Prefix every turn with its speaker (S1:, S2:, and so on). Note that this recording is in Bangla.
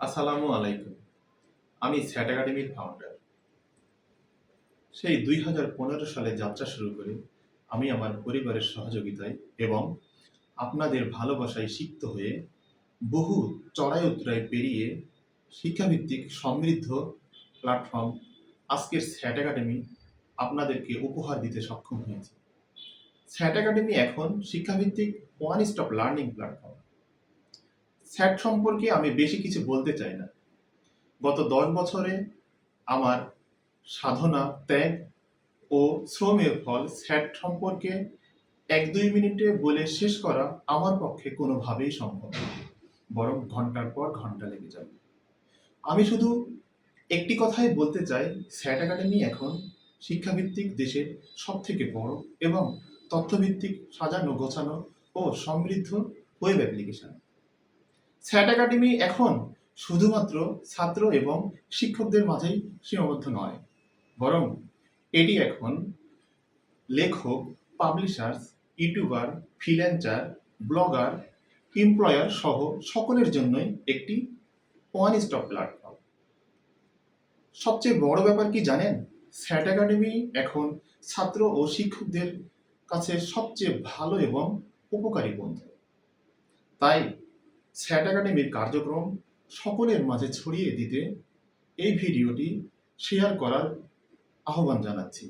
S1: আসসালামু আলাইকুম। আমি স্যাট একাডেমির ফাউন্ডার সেই দুই হাজার পনেরো সালে যাত্রা শুরু করে আমি আমার পরিবারের সহযোগিতায় এবং আপনাদের ভালোবাসায় সিক্ত হয়ে বহু চড়াই উত্তরায় পেরিয়ে শিক্ষাভিত্তিক সমৃদ্ধ প্ল্যাটফর্ম আজকের স্যাট একাডেমি আপনাদেরকে উপহার দিতে সক্ষম হয়েছে। স্যাট একাডেমি এখন শিক্ষাভিত্তিক one stop learning platform SAT সম্পর্কে আমি বেশি কিছু বলতে চাই না। গত দশ বছরে আমার সাধনা, ত্যাগ ও শ্রমের ফল স্যাট সম্পর্কে এক দুই মিনিটে বলে শেষ করা আমার পক্ষে কোনোভাবেই সম্ভব বরং ঘণ্টার পর ঘণ্টা লেগে যাবে। আমি শুধু একটি কথাই বলতে চাই স্যাট একাডেমি এখন শিক্ষাভিত্তিক দেশের সব থেকে বড় এবং তথ্যভিত্তিক সাজানো, গোছানো ও সমৃদ্ধ ওয়েব অ্যাপ্লিকেশন। স্যাট একাডেমি এখন শুধুমাত্র ছাত্র এবং শিক্ষকদের মাঝেই সীমাবদ্ধ নয়, বরং এটি এখন লেখক, publishers, YouTuber, freelancer, blogger, employer সহ সকলের জন্যই একটি ওয়ান স্টপ প্ল্যাটফর্ম। সবচেয়ে বড় ব্যাপার কি জানেন? স্যাট একাডেমি এখন ছাত্র ও শিক্ষকদের কাছে সবচেয়ে ভালো এবং উপকারী বন্ধু। তাই স্যাট একাডেমির কার্যক্রম সকলের মাঝে ছড়িয়ে দিতে এই ভিডিওটি শেয়ার করার আহ্বান জানাচ্ছি।